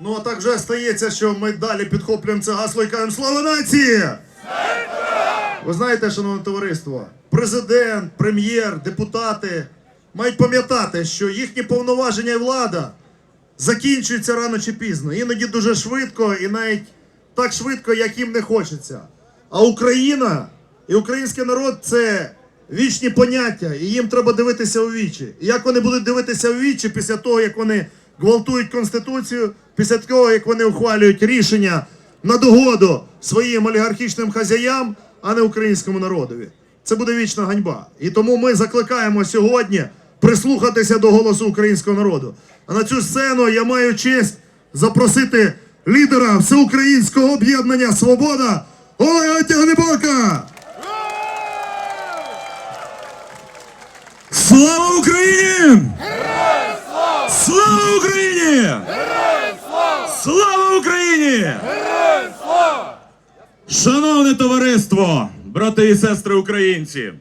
Ну а так вже стається, що ми далі підхоплюємо це гасло і кажемо Слава нації! Ви знаєте, шановне товариство, президент, прем'єр, депутати мають пам'ятати, що їхні повноваження і влада закінчуються рано чи пізно. Іноді дуже швидко і навіть так швидко, як їм не хочеться. А Україна і український народ це вічні поняття, і їм треба дивитися у вічі. І як вони будуть дивитися у вічі після того, як вони гвалтують Конституцію, після того, як вони ухвалюють рішення на догоду своїм олігархічним хазяям, а не українському народові. Це буде вічна ганьба. І тому ми закликаємо сьогодні прислухатися до голосу українського народу. А на цю сцену я маю честь запросити лідера всеукраїнського об'єднання Свобода Олега Тягнебока! Слава Україні! Слава Україні! Слава Україні! Шановне товариство, брати і сестри українці,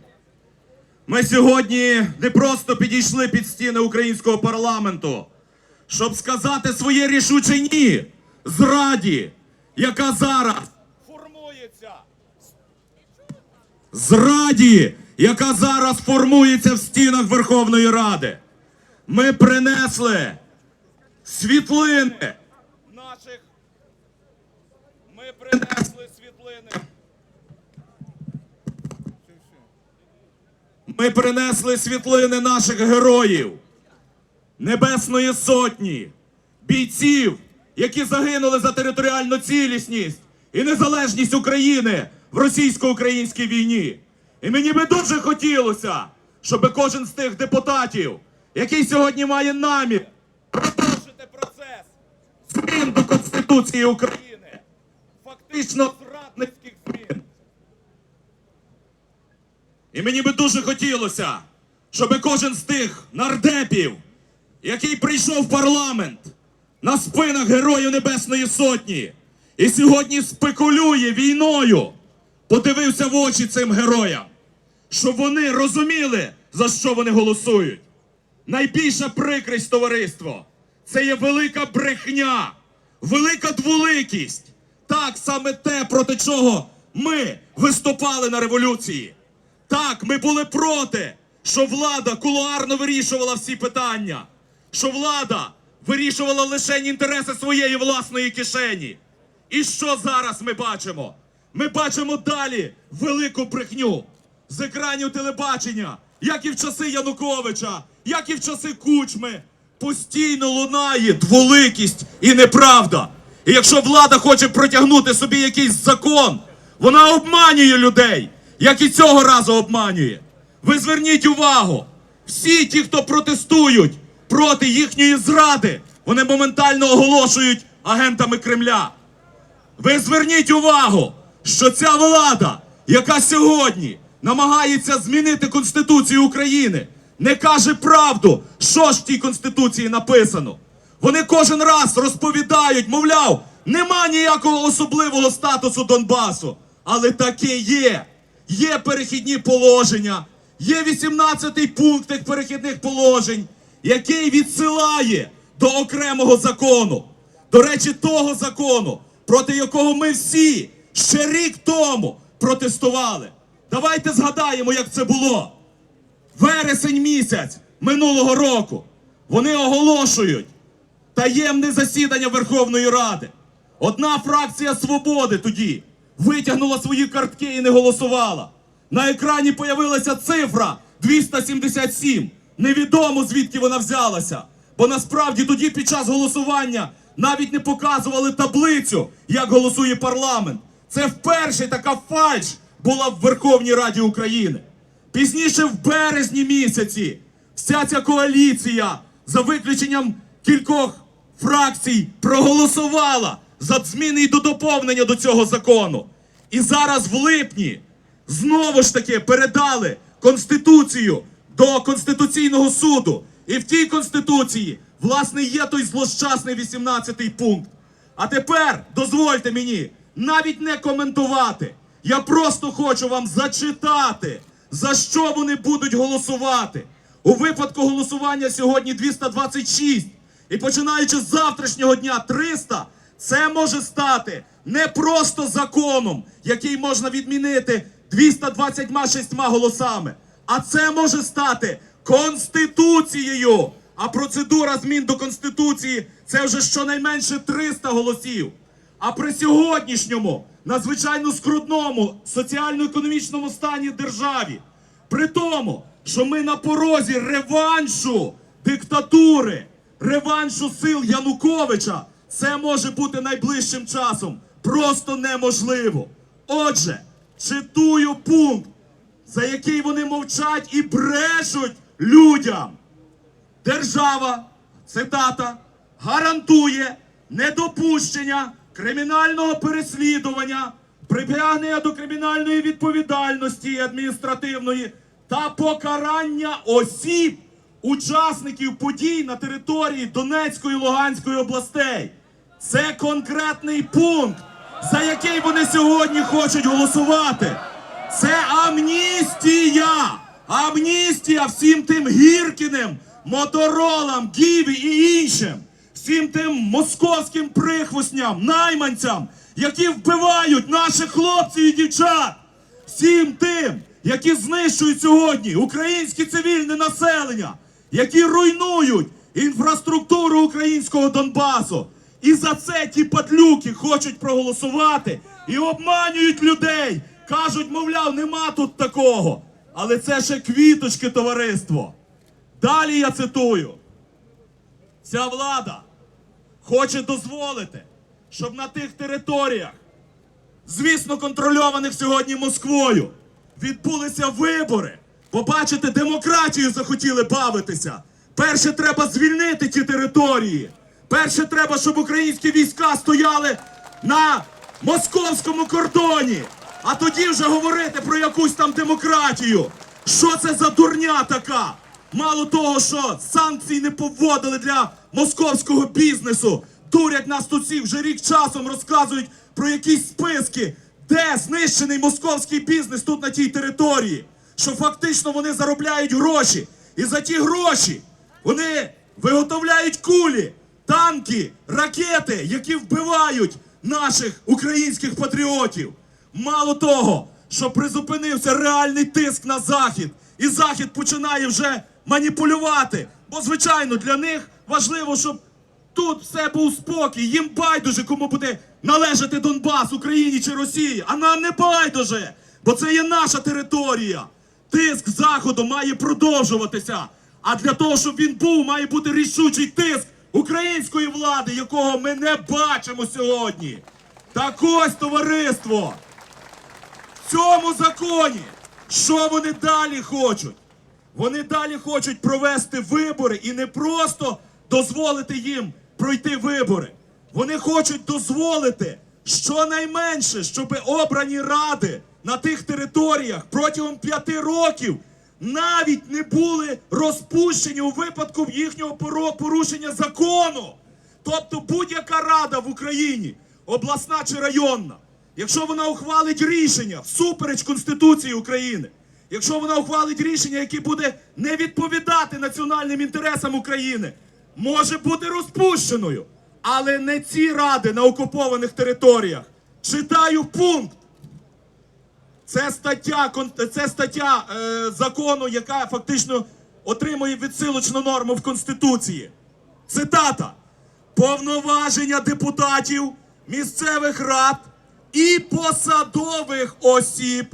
ми сьогодні не просто підійшли під стіни українського парламенту, щоб сказати своє рішуче ні зраді, яка зараз формується зраді, яка зараз формується в стінах Верховної Ради. Ми принесли світлини наших. Ми принесли світлини. Ми принесли світлини наших героїв, Небесної Сотні, бійців, які загинули за територіальну цілісність і незалежність України в російсько-українській війні. І мені би дуже хотілося, щоб кожен з тих депутатів, який сьогодні має намір продовжити процес змін до Конституції України, фактично зрадницьких змін. І мені би дуже хотілося, щоб кожен з тих нардепів, який прийшов в парламент на спинах Героїв Небесної Сотні і сьогодні спекулює війною, подивився в очі цим героям, щоб вони розуміли, за що вони голосують. Найбільша прикрість товариство це є велика брехня, велика дволикість. Так, саме те, проти чого ми виступали на революції. Так, ми були проти, що влада кулуарно вирішувала всі питання, що влада вирішувала лише інтереси своєї власної кишені. І що зараз ми бачимо? Ми бачимо далі велику брехню з екранів телебачення, як і в часи Януковича, як і в часи Кучми. Постійно лунає дволикість і неправда. І якщо влада хоче протягнути собі якийсь закон, вона обманює людей, як і цього разу обманює. Ви зверніть увагу, всі ті, хто протестують проти їхньої зради, вони моментально оголошують агентами Кремля. Ви зверніть увагу, що ця влада, яка сьогодні намагається змінити Конституцію України, не каже правду, що ж в тій Конституції написано. Вони кожен раз розповідають, мовляв, нема ніякого особливого статусу Донбасу. Але таке є. Є перехідні положення, є 18-й пункт тих перехідних положень, який відсилає до окремого закону. До речі, того закону, проти якого ми всі ще рік тому протестували. Давайте згадаємо, як це було. Вересень місяць минулого року вони оголошують таємне засідання Верховної Ради. Одна фракція свободи тоді витягнула свої картки і не голосувала. На екрані появилася цифра 277. Невідомо звідки вона взялася. Бо насправді тоді під час голосування навіть не показували таблицю, як голосує парламент. Це вперше така фальш була в Верховній Раді України. Пізніше в березні місяці вся ця коаліція, за виключенням кількох фракцій, проголосувала за зміни і до доповнення до цього закону. І зараз в липні знову ж таки передали Конституцію до Конституційного суду. І в тій Конституції, власне, є той злощасний 18-й пункт. А тепер дозвольте мені навіть не коментувати. Я просто хочу вам зачитати, за що вони будуть голосувати. У випадку голосування сьогодні 226. І починаючи з завтрашнього дня 300, це може стати не просто законом, який можна відмінити 226 голосами, а це може стати конституцією. А процедура змін до конституції це вже щонайменше 300 голосів. А при сьогоднішньому надзвичайно скрутному соціально-економічному стані державі, при тому, що ми на порозі реваншу диктатури, реваншу сил Януковича, це може бути найближчим часом. Просто неможливо. Отже, читую пункт, за який вони мовчать і брешуть людям. Держава, цитата, гарантує недопущення кримінального переслідування, притягнення до кримінальної відповідальності адміністративної та покарання осіб, учасників подій на території Донецької і Луганської областей. Це конкретний пункт, за який вони сьогодні хочуть голосувати. Це амністія! Амністія всім тим Гіркіним, Моторолам, Гіві і іншим, всім тим московським прихвостням, найманцям, які вбивають наших хлопців і дівчат, всім тим, які знищують сьогодні українське цивільне населення, які руйнують інфраструктуру українського Донбасу. І за це ті падлюки хочуть проголосувати і обманюють людей. Кажуть, мовляв, нема тут такого. Але це ще квіточки, товариство. Далі я цитую: ця влада хоче дозволити, щоб на тих територіях, звісно, контрольованих сьогодні Москвою, відбулися вибори. Побачите, демократію захотіли бавитися. Перше треба звільнити ті території. Перше треба, щоб українські війська стояли на московському кордоні. А тоді вже говорити про якусь там демократію. Що це за дурня така? Мало того, що санкцій не поводили для московського бізнесу. Дурять нас тут всіх вже рік часом розказують про якісь списки, де знищений московський бізнес тут на тій території. Що фактично вони заробляють гроші. І за ті гроші вони виготовляють кулі, танки, ракети, які вбивають наших українських патріотів. Мало того, що призупинився реальний тиск на Захід, і Захід починає вже маніпулювати. Бо, звичайно, для них важливо, щоб тут все був спокій. Їм байдуже, кому буде належати Донбас, Україні чи Росії. А нам не байдуже, бо це є наша територія. Тиск Заходу має продовжуватися. А для того, щоб він був, має бути рішучий тиск української влади, якого ми не бачимо сьогодні. Так ось товариство. В цьому законі, що вони далі хочуть? Вони далі хочуть провести вибори і не просто дозволити їм пройти вибори. Вони хочуть дозволити щонайменше, щоб обрані ради на тих територіях протягом п'яти років навіть не були розпущені у випадку їхнього порушення закону. Тобто будь-яка рада в Україні, обласна чи районна, якщо вона ухвалить рішення всупереч Конституції України, якщо вона ухвалить рішення, яке буде не відповідати національним інтересам України, може бути розпущеною. Але не ці ради на окупованих територіях. Читаю пункт. Це стаття, це стаття е, закону, яка фактично отримує відсилочну норму в Конституції. Цитата: повноваження депутатів місцевих рад і посадових осіб,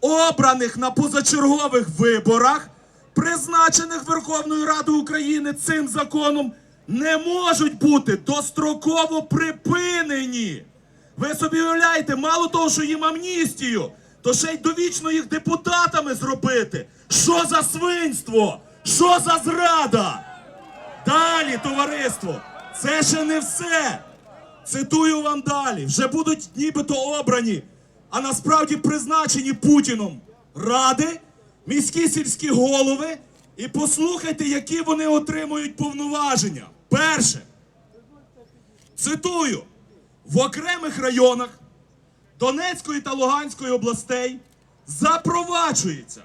обраних на позачергових виборах, призначених Верховною Радою України цим законом, не можуть бути достроково припинені. Ви собі уявляєте, мало того, що їм амністію, то ще й довічно їх депутатами зробити. Що за свинство? Що за зрада? Далі, товариство, це ще не все. Цитую вам далі. Вже будуть нібито обрані, а насправді призначені Путіном ради, міські сільські голови. І послухайте, які вони отримують повноваження. Перше. Цитую: в окремих районах Донецької та Луганської областей запроваджується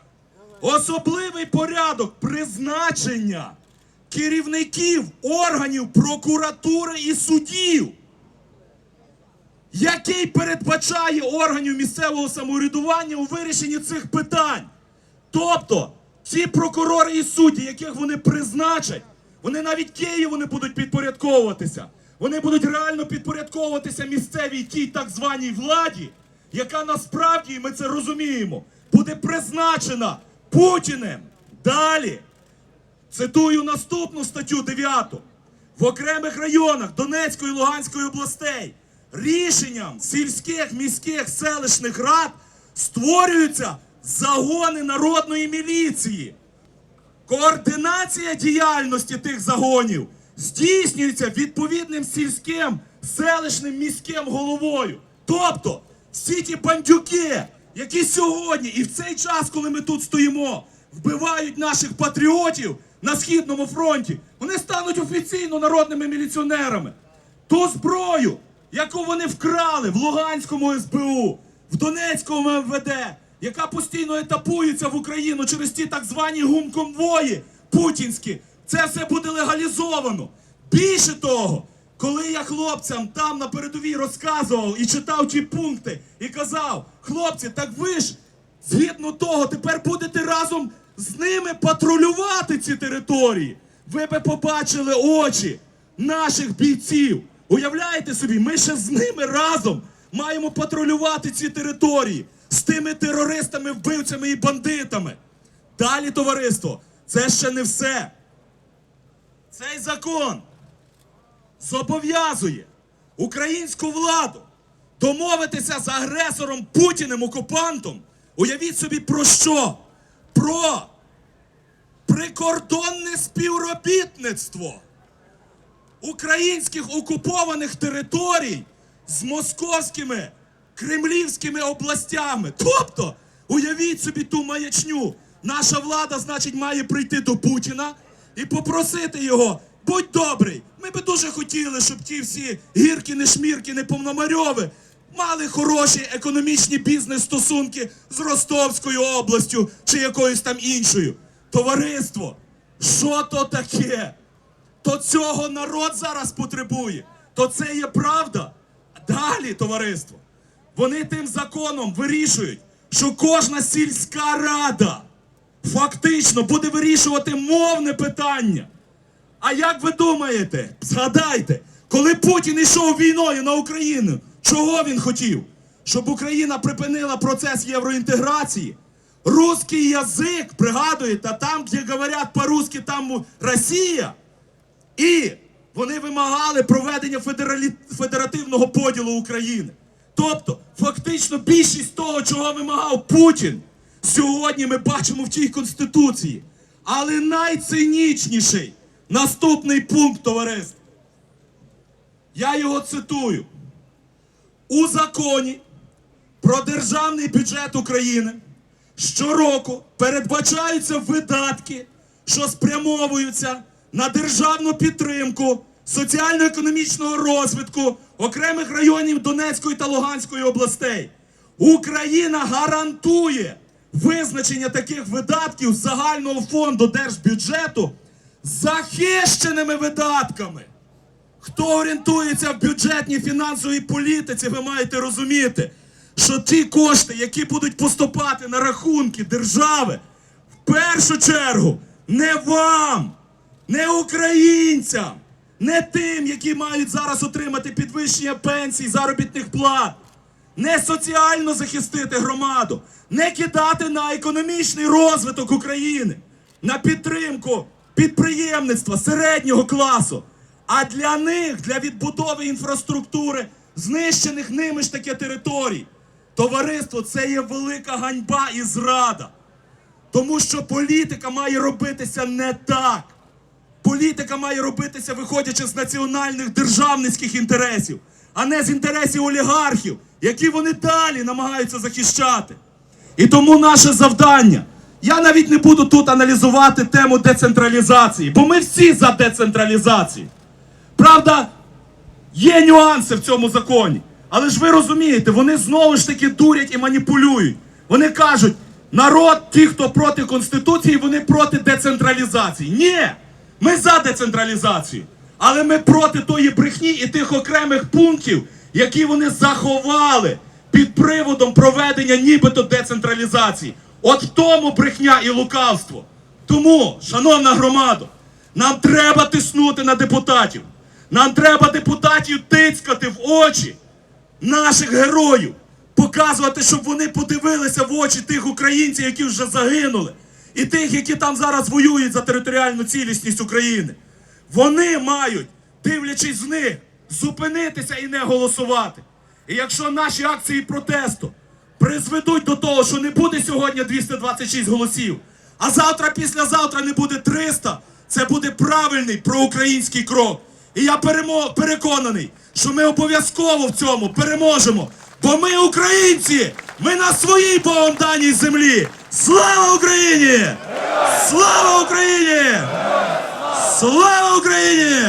особливий порядок призначення керівників органів прокуратури і судів, який передбачає органів місцевого самоврядування у вирішенні цих питань. Тобто, ці прокурори і судді, яких вони призначать, вони навіть Києву не будуть підпорядковуватися. Вони будуть реально підпорядковуватися місцевій тій так званій владі, яка насправді, і ми це розуміємо, буде призначена Путіним. Далі. Цитую наступну статтю 9. В окремих районах Донецької і Луганської областей рішенням сільських, міських, селищних рад створюються загони народної міліції. Координація діяльності тих загонів здійснюється відповідним сільським, селищним міським головою. Тобто, всі ті бандюки, які сьогодні і в цей час, коли ми тут стоїмо, вбивають наших патріотів на східному фронті, вони стануть офіційно народними міліціонерами. Ту зброю, яку вони вкрали в Луганському СБУ, в Донецькому МВД, яка постійно етапується в Україну через ті так звані гумконвої путінські, це все буде легалізовано. Більше того, коли я хлопцям там на передовій розказував і читав ті пункти, і казав, хлопці, так ви ж згідно того, тепер будете разом з ними патрулювати ці території. Ви би побачили очі наших бійців. Уявляєте собі, ми ще з ними разом маємо патрулювати ці території з тими терористами, вбивцями і бандитами. Далі, товариство, це ще не все. Цей закон зобов'язує українську владу домовитися з агресором Путіним окупантом. Уявіть собі про що? Про прикордонне співробітництво українських окупованих територій з московськими кремлівськими областями. Тобто, уявіть собі ту маячню. Наша влада, значить, має прийти до Путіна і попросити його. Будь добрий, ми би дуже хотіли, щоб ті всі гіркіни, шміркіни, повномарьови мали хороші економічні бізнес-стосунки з Ростовською областю чи якоюсь там іншою. Товариство, що то таке? То цього народ зараз потребує. То це є правда. Далі, товариство, вони тим законом вирішують, що кожна сільська рада фактично буде вирішувати мовне питання. А як ви думаєте, згадайте, коли Путін йшов війною на Україну, чого він хотів? Щоб Україна припинила процес євроінтеграції. Русский язик, пригадуєте, там, де говорять по-русски, там Росія. І вони вимагали проведення федералі... федеративного поділу України. Тобто, фактично, більшість того, чого вимагав Путін, сьогодні ми бачимо в тій Конституції. Але найцинічніший наступний пункт, товариство. Я його цитую. У законі про державний бюджет України щороку передбачаються видатки, що спрямовуються на державну підтримку соціально-економічного розвитку окремих районів Донецької та Луганської областей. Україна гарантує визначення таких видатків загального фонду держбюджету захищеними видатками. Хто орієнтується в бюджетній фінансовій політиці, ви маєте розуміти, що ті кошти, які будуть поступати на рахунки держави, в першу чергу не вам, не українцям, не тим, які мають зараз отримати підвищення пенсій, заробітних плат, не соціально захистити громаду, не кидати на економічний розвиток України, на підтримку підприємництва середнього класу. А для них, для відбудови інфраструктури, знищених ними ж таки територій, товариство це є велика ганьба і зрада. Тому що політика має робитися не так. Політика має робитися, виходячи з національних державницьких інтересів, а не з інтересів олігархів, які вони далі намагаються захищати. І тому наше завдання. Я навіть не буду тут аналізувати тему децентралізації, бо ми всі за децентралізацію. Правда, є нюанси в цьому законі. Але ж ви розумієте, вони знову ж таки дурять і маніпулюють. Вони кажуть, народ, ті, хто проти Конституції, вони проти децентралізації. Ні! Ми за децентралізацію, але ми проти тої брехні і тих окремих пунктів, які вони заховали під приводом проведення нібито децентралізації. От в тому брехня і лукавство. Тому, шановна громада, нам треба тиснути на депутатів. Нам треба депутатів тицькати в очі наших героїв, показувати, щоб вони подивилися в очі тих українців, які вже загинули, і тих, які там зараз воюють за територіальну цілісність України. Вони мають, дивлячись з них, зупинитися і не голосувати. І якщо наші акції протесту призведуть до того, що не буде сьогодні 226 голосів, а завтра, післязавтра не буде 300, це буде правильний проукраїнський крок. І я переконаний, що ми обов'язково в цьому переможемо. Бо ми українці! Ми на своїй Богом даній землі! Слава Україні! Слава Україні! Слава Україні!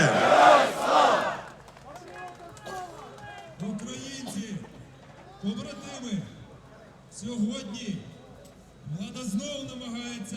Українці, побратими, сьогодні влада знову намагається